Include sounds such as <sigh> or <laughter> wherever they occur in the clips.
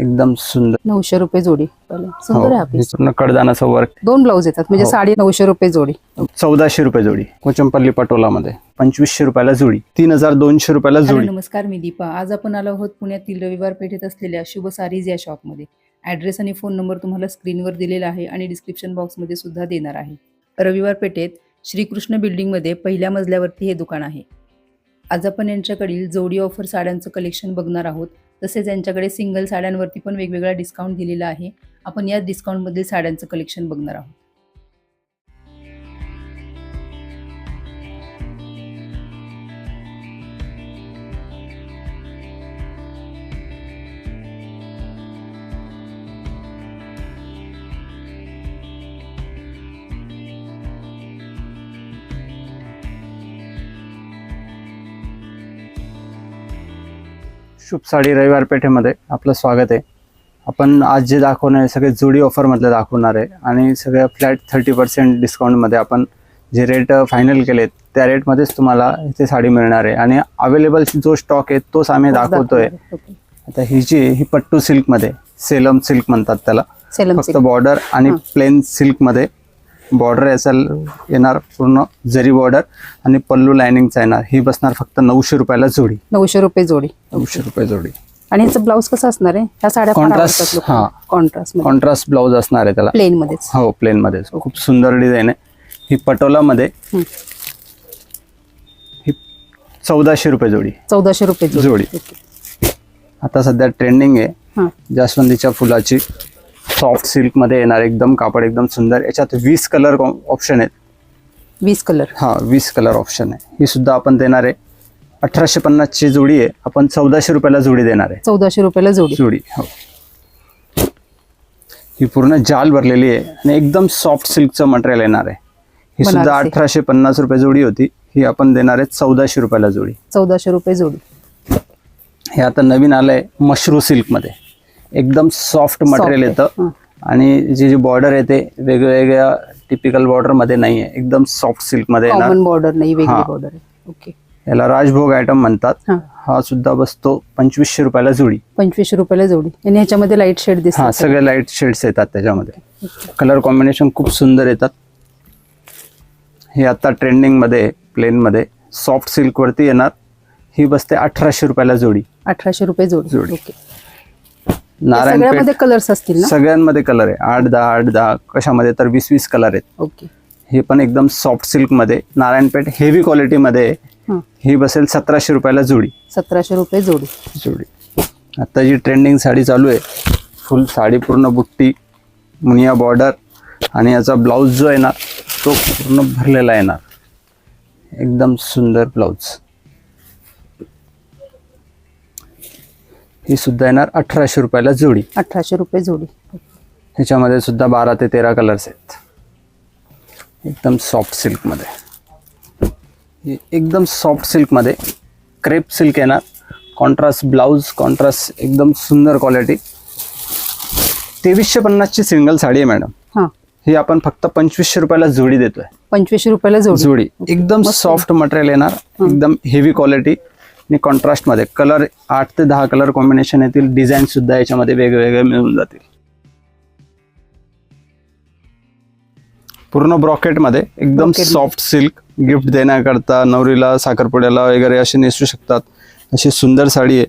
एकदम सुंदर. नऊशे रुपये जोडी. सुंदर आहे हो, आपली. हे पूर्ण कडदानाचं वर्क दोन ब्लाऊज येतात म्हणजे हो. साडे नऊशे रुपये जोडी. चौदाशे रुपये जोडी. कोचंपल्ली पटोलामध्ये. पंचवीसशे रुपयाला जोडी. तीन हजार दोनशे रुपयाला जोडी. नमस्कार मी दीपा. आज आपण आलो आहोत पुण्यातील रविवार पेठेत असलेल्या शुभ सारीज या शॉपमध्ये ॲड्रेस आणि फोन नंबर तुम्हाला स्क्रीनवर दिलेला आहे आणि डिस्क्रिप्शन बॉक्समध्ये सुद्धा देणार आहे. रविवार पेठेत श्रीकृष्ण बिल्डिंगमध्ये पहिल्या मजल्यावरती हे दुकान आहे. आज आपण यांच्याकडील जोडी ऑफर साड्यांचं कलेक्शन बघणार आहोत. तसेच यांच्याकडे सिंगल साड्यांवरती पण वेगवेगळा डिस्काउंट दिलेला आहे. आपण या डिस्काउंटमधील साड्यांचं कलेक्शन बघणार आहोत. शुभ साडी रविवार पेठेमध्ये. आपलं स्वागत आहे. आपण आज जे दाखवणार आहे सगळे जोडी ऑफरमधले दाखवणार आहे. आणि सगळ्या फ्लॅट थर्टी पर्सेंट डिस्काउंटमध्ये आपण जे रेट फायनल केलेत त्या रेटमध्येच तुम्हाला इथे साडी मिळणार आहे. आणि अवेलेबल जो स्टॉक आहे तोच आम्ही दाखवतोय. ओके. आता ही जी ही पट्टू सिल्कमध्ये सेलम सिल्क म्हणतात त्याला. फक्त. बॉर्डर आणि हां. प्लेन सिल्कमध्ये बॉर्डर याचा येणार पूर्ण जरी बॉर्डर आणि पल्लू लायनिंगचा येणार. ही बसणार फक्त नऊशे रुपयाला जोडी. नऊशे रुपये जोडी. नऊशे रुपये जोडी. आणि ह्याचं ब्लाऊज कसं असणार आहे? ह्या साड्या Contrast, हां. कॉन्ट्रास्ट कॉन्ट्रास्ट ब्लाऊज असणार आहे त्याला. प्लेन मध्येच. हो प्लेन मध्ये खूप सुंदर डिझाईन आहे. ही पटोलामध्ये हं. ही चौदाशे रुपये जोडी. चौदाशे रुपये जोडी. आता सध्या ट्रेंडिंग आहे. जास्वंदीच्या फुलाची. सॉफ्ट सिल्कमध्ये येणार एकदम कापड एकदम सुंदर. याच्यात वीस कलर ऑप्शन आहेत. वीस कलर हा वीस कलर ऑप्शन आहे. ही सुद्धा आपण देणार आहे. अठराशे पन्नासची जोडी आहे. आपण चौदाशे रुपयाला जोडी देणार आहे. चौदाशे रुपयाला जोडी. जोडी हो. ही पूर्ण जाल भरलेली आहे आणि एकदम सॉफ्ट सिल्कचं मटेरियल येणार आहे. ही सुद्धा बनारसी. अठराशे पन्नास रुपये जोडी होती. ही आपण देणार आहे चौदाशे रुपयाला जोडी. चौदाशे रुपये जोडी. हे आता नवीन आलंय मशरू सिल्कमध्ये एकदम सॉफ्ट मटेरियल आहे. येतं. आणि जी जी बॉर्डर येते वेगवेगळ्या टिपिकल बॉर्डरमध्ये नाही आहे. एकदम सॉफ्ट सिल्कमध्ये येणार. कॉमन बॉर्डर नाही वेगळी. बॉर्डर आहे. ओके याला राजभोग आयटम म्हणतात. हां. सुद्धा बसतो पंचवीसशे रुपयाला जोडी. पंचवीसशे रुपयाला जोडी. आणि ह्याच्यामध्ये लाइट शेड हा दिसतात सगळे लाइट शेड्स येतात त्याच्यामध्ये. कलर कॉम्बिनेशन खूप सुंदर येतात. हे आता ट्रेंडिंगमध्ये प्लेन मध्ये सॉफ्ट सिल्क वरती येणार. ही बसते अठराशे रुपयाला जोडी. अठराशे रुपये जोडी. जोडी. ओके सगळ्यामध्ये कलर्स असतील ना? सगळ्यांमध्ये कलर आहे. आठ दहा आठ दहा कशामध्ये तर वीस वीस कलर आहेत. ओके. हे पण एकदम सॉफ्ट सिल्कमध्ये. नारायणपेठ हेवी क्वालिटी मध्ये आहे. हां. ही बसेल सतराशे रुपयाला जोडी. सतराशे रुपये जोडी. जोडी. आता जी ट्रेंडिंग साडी चालू आहे फुल साडी पूर्ण बुट्टी मुनिया बॉर्डर आणि याचा ब्लाऊज जो येणार तो पूर्ण भरलेला येणार. एकदम सुंदर ब्लाऊज ही सुद्धा येणार अठराशे रुपयाला जोडी. अठराशे रुपये जोडी. ह्याच्यामध्ये सुद्धा बारा ते तेरा कलर्स आहेत. एकदम सॉफ्ट सिल्कमध्ये एकदम सॉफ्ट सिल्कमध्ये क्रेप सिल्क येणार. कॉन्ट्रास्ट ब्लाऊज कॉन्ट्रास्ट एकदम सुंदर क्वालिटी तेवीसशे पन्नासची सिंगल साडी आहे मॅडम हां. ही आपण फक्त पंचवीसशे रुपयाला जोडी देतोय. पंचवीसशे रुपयाला जोडी. जोडी. एकदम सॉफ्ट मटेरियल येणार. एकदम हेवी क्वालिटी आणि कॉन्ट्रास्टमध्ये कलर आठ ते दहा कलर कॉम्बिनेशन येतील. डिझाईन सुद्धा याच्यामध्ये वेगवेगळे मिळून जातील. पूर्ण ब्रॉकेटमध्ये एकदम सॉफ्ट सिल्क गिफ्ट देण्याकरता नवरीला साखरपुड्याला वगैरे असे नेसू शकतात. अशी सुंदर साडी आहे.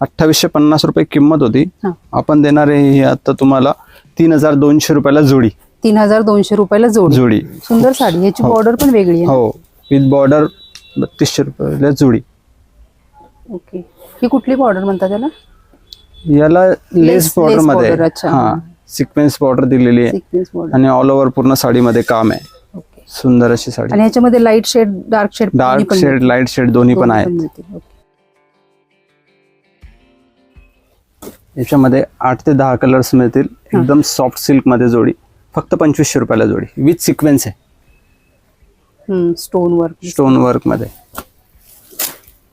अठ्ठावीसशे पन्नास रुपये किंमत होती. हां. आपण देणार आहे ही आता तुम्हाला तीन हजार दोनशे रुपयाला जोडी. तीन हजार दोनशे रुपयाला जोडी. जोडी. सुंदर साडी. ह्याची हो. बॉर्डर पण वेगळी आहे? हो. विथ बॉर्डर बत्तीसशे रुपयाला जोडी. ओके. ही कुठली बॉर्डर म्हणतात त्याला? याला लेस बॉर्डरमध्ये. हा सिक्वेन्स बॉर्डर दिलेली आहे. आणि ऑल ओव्हर पूर्ण साडीमध्ये काम आहे. सुंदर अशी साडी. आणि ह्याच्यामध्ये light shade dark shade dark shade light shade दोन्ही पण आहेत. याच्यामध्ये आठ ते दहा कलर्स मिळतील. एकदम सॉफ्ट सिल्कमध्ये जोडी. फक्त पंचवीसशे रुपयाला जोडी. विथ सिक्वेन्स आहे. स्टोन वर्क स्टोन वर्कमध्ये.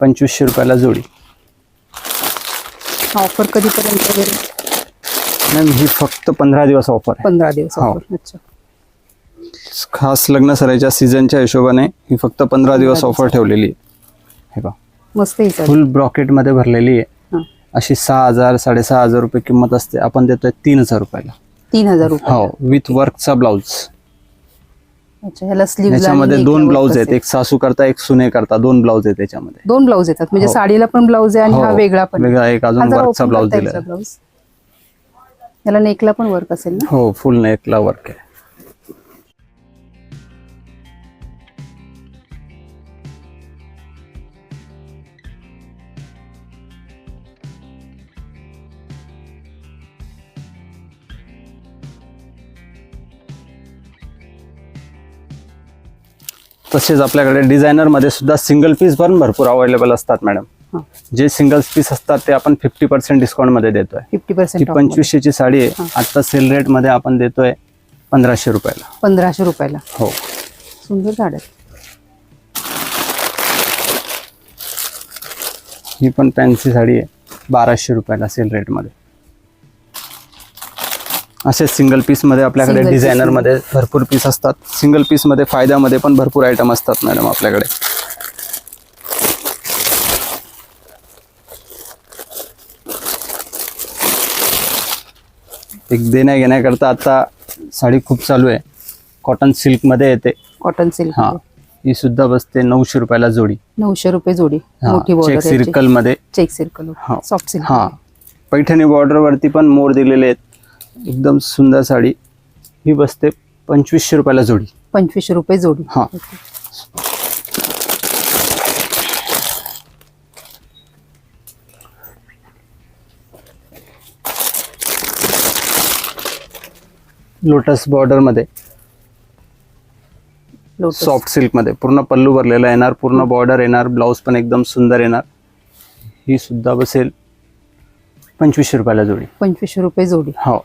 पंचवीसशे रुपयाला जोडी. ऑफर कधीपर्यंत वगैरे मॅम ही फक्त पंधरा दिवस ऑफर आहे. पंधरा दिवस हो. ऑफर अच्छा. खास लग्न सराईच्या सीझनच्या हिशोबाने ही फक्त पंधरा दिवस ऑफर ठेवलेली आहे. हे पहा. मस्त ही फुल ब्रॉकेटमध्ये भरलेली आहे. हां. अशी सहा हजार साडेसहा हजार रुपये किंमत असते. आपण देतोय तीन हजार रुपयाला. तीन हजार रुपये. हो विथ वर्कचा ब्लाऊज ह्याला याच्यामध्ये दोन ब्लाऊज आहेत. एक सासू करता एक सुने करता. दोन ब्लाऊज आहेत त्याच्यामध्ये दोन ब्लाऊज येतात. म्हणजे हो. साडीला पण ब्लाऊज आहे आणि हा हो. वेगळा पण वेगळा एक अजून वर्कचा ब्लाऊज दिला ब्लाऊज याला नेकला पण वर्क असेल ना? हो फुल नेकला वर्क आहे. तसेच आपल्याकडे डिझायनरमध्ये सुद्धा सिंगल पीस पण भरपूर अवेलेबल असतात मॅडम जे सिंगल पीस असतात ते आपण फिफ्टी पर्सेंट डिस्काउंटमध्ये देतोय. फिफ्टी पर्सेंट पंचवीसशेची साडी आहे. आता सेल रेटमध्ये आपण देतोय पंधराशे रुपयाला. पंधराशे रुपयाला. हो. सुंदर साड्या ही पण फॅन्सी साडी आहे. बाराशे रुपयाला सेल रेटमध्ये. असे सिंगल पीसमध्ये आपल्याकडे Single piece डिझायनरमध्ये. भरपूर पीस असतात. सिंगल पीसमध्ये फायद्यामध्ये पण भरपूर आयटम असतात मॅडम आपल्याकडे. एक देण्या घेण्याकरता आता साडी खूप चालू आहे. कॉटन सिल्कमध्ये येते. कॉटन सिल्क हा. ही सुद्धा बसते नऊशे रुपयाला जोडी. नऊशे रुपये जोडी. हा, मोठी चेक बॉर्डर सर्कलमध्ये. चेक सर्कल हा. सॉफ्ट सिल्क हा. पैठणी बॉर्डर वरती पण मोर दिलेले आहेत. एकदम सुंदर साडी. ही बसते पंचवीसशे रुपयाला जोडी. पंचवीसशे रुपये जोडी. हा. लोटस बॉर्डरमध्ये. लोटस सॉफ्ट सिल्कमध्ये. पूर्ण पल्लू भरलेला येणार पूर्ण बॉर्डर येणार ब्लाऊज पण एकदम सुंदर येणार. ही सुद्धा बसेल पंचवीसशे रुपयाला जोडी. पंचवीसशे रुपये जोडी. हो.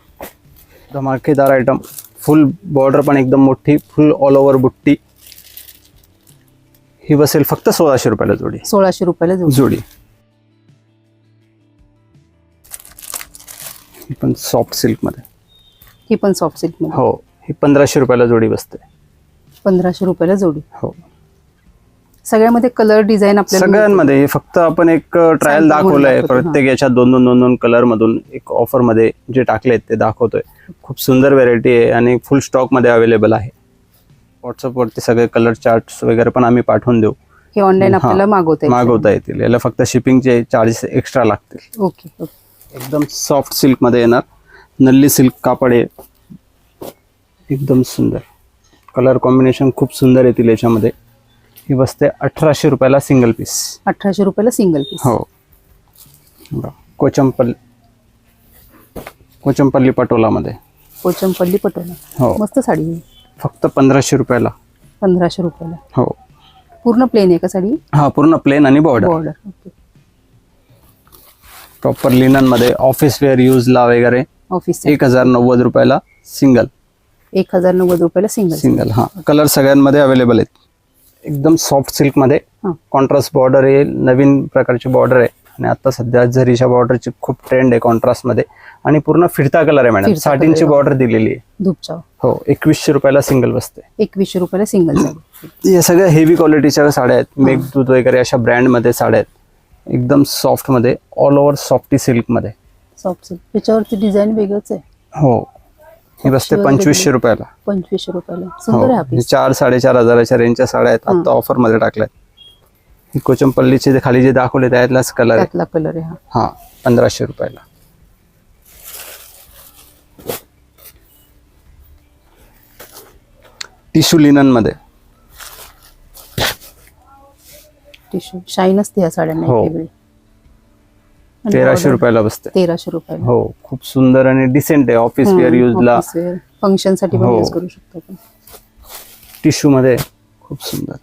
धमाकेदार आयटम फुल बॉर्डर पण एकदम मोठी फुल ऑल ओव्हर बुट्टी. ही बसेल फक्त सोळाशे रुपयाला जोडी. सोळाशे रुपयाला जोडी. जोडी. ही पण सॉफ्ट सिल्कमध्ये. ही पण सॉफ्ट सिल्क हो ही पंधराशे रुपयाला जोडी बसते. पंधराशे रुपयाला जोडी. हो. सगळ्यामध्ये कलर डिझाईन आपल्याला सगळ्यांमध्ये. फक्त आपण एक ट्रायल Sample दाखवलंय. प्रत्येक याच्यात दोन दोन दोन दोन कलर मधून एक ऑफरमध्ये जे टाकलेत ते दाखवतोय. खूप सुंदर व्हेरायटी आहे आणि फुल स्टॉकमध्ये अवेलेबल आहे. व्हॉट्सअप वरती सगळे कलर चार्ट वगैरे पण आम्ही पाठवून देऊ. हे ऑनलाईन आपल्याला मागवता मागवता येतील. याला फक्त शिपिंगचे चार्जेस एक्स्ट्रा लागतील. Okay okay. एकदम सॉफ्ट सिल्कमध्ये येणार. नल्ली सिल्क कापड आहे. एकदम सुंदर. कलर कॉम्बिनेशन खूप सुंदर येतील याच्यामध्ये. ही बसते अठराशे रुपयाला सिंगल पीस अठराशे रुपयाला सिंगल पीस हो. कोचंपल्ली कोचंपल्ली पटोलामध्ये. पोचमपल्ली पटोला. हो. मस्त साडी आहे. फक्त पंधराशे रुपयाला. पंधराशे रुपयाला. हो. पूर्ण प्लेन आहे का साडी? हा पूर्ण प्लेन आणि बॉर्डर बॉर्डर ओके प्रॉपर लिननमध्ये ऑफिस वेअर यूजला वगैरे ऑफिस एक हजार नव्वद रुपयाला सिंगल एक हजार नव्वद रुपयाला सिंगल सिंगल हा. कलर सगळ्यांमध्ये अवेलेबल आहेत. एकदम सॉफ्ट सिल्कमध्ये कॉन्ट्रास्ट बॉर्डर आहे नवीन प्रकारची बॉर्डर आहे. आणि आता सध्या झरीच्या बॉर्डरची खूप ट्रेंड आहे कॉन्ट्रास्टमध्ये आणि पूर्ण फिरता कलर आहे मॅडम साठींची. बॉर्डर दिलेली आहे. धूपचाव. हो एकवीसशे रुपयाला सिंगल बसते. एकवीसशे रुपयाला सिंगल <clears throat> या सगळ्या हेवी क्वालिटीच्या साड्या आहेत. मेघदूत वगैरे अशा ब्रँडमध्ये साड्या आहेत. एकदम सॉफ्टमध्ये ऑल ओव्हर सॉफ्टी सिल्कमध्ये सॉफ्ट सिल्क त्याच्यावरती डिझाईन वेगळंच आहे. हो. ही बसते पंचवीसशे रुपयाला. पंचवीसशे रुपयाला. हो. सुंदर आहे हे आपली चार साडेचार हजाराच्या रेंजच्या साड्या आहेत. आता ऑफरमध्ये टाकल्यात कोचंपल्लीचे जे खाली जे दाखवले त्यातलाच कलर त्यातला कलर आहे हा. पंधराशे रुपयाला. टिश्यू लिननमध्ये टिश्यू शाईन असते या साड्यांना हो. तेराशे रुपयाला बसते. तेराशे रुपयाला. हो खूप सुंदर आणि डिसेंट आहे ऑफिस वेअर युजला फंक्शनसाठी पण हो. यूज करू शकतो आपण. टिश्यू मध्ये खूप सुंदर.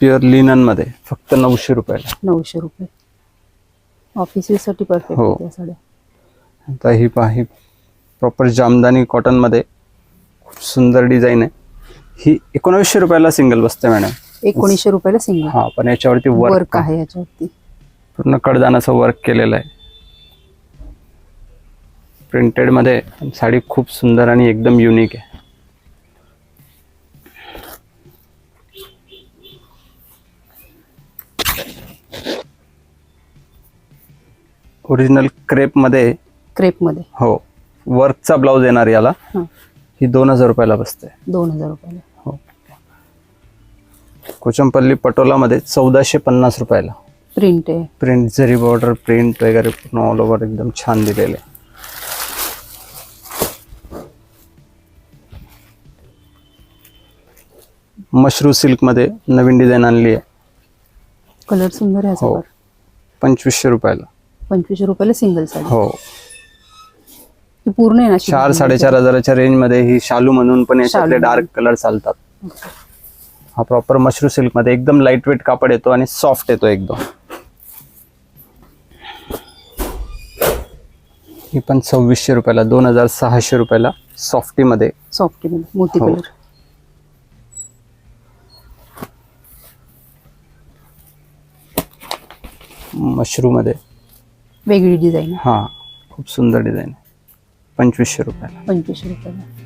प्युअर लिननमध्ये फक्त नऊशे रुपयाला. नऊशे रुपये. ऑफिससाठी परफेक्ट हो. आता ही पहा प्रॉपर जामदानी कॉटनमध्ये खूप सुंदर डिझाईन आहे. ही एकोणावीसशे रुपयाला सिंगल बसते मॅडम एकोणीसशे रुपयाला सिंगल हा पण याच्यावरती वर्क आहे याच्यावरती. पूर्ण कडदानाचं वर्क केलेलं आहे. प्रिंटेडमध्ये साडी खूप सुंदर आणि एकदम युनिक आहे. ओरिजिनल क्रेपमध्ये क्रेपमध्ये हो वर्कचा ब्लाऊज येणार याला. हां. ही दोन हजार रुपयाला बसते. दोन हजार रुपयाला. हो. कोचंपल्ली पटोलामध्ये चौदाशे पन्नास रुपयाला. प्रिंट आहे. प्रिंट जरी बॉर्डर प्रिंट वगैरे पूर्ण ऑल ओव्हर एकदम छान दिलेले. मशरू सिल्कमध्ये नवीन डिझाईन आणली आहे. कलर सुंदर आहे हो. पंचवीसशे रुपयाला. पंचवीसशे रुपयाला सिंगल साडी हो. ही पूर्ण आहे ना अशी चार? साडेचार हजाराच्या रेंजमध्ये ही शालू म्हणून पण याच्यातले शालू. डार्क कलर चालतात. हा प्रॉपर मशरू सिल्कमध्ये एकदम लाइट वेट कापड येतो आणि सॉफ्ट येतो एकदम. ही पण सव्वीसशे रुपयाला दोन हजार सहाशे रुपयाला सॉफ्टीमध्ये सॉफ्टमध्ये मोती हो. कलर मशरूमध्ये वेगळी डिझाईन हां खूप सुंदर डिझाईन पंचवीसशे रुपयाला. पंचवीसशे रुपयाला.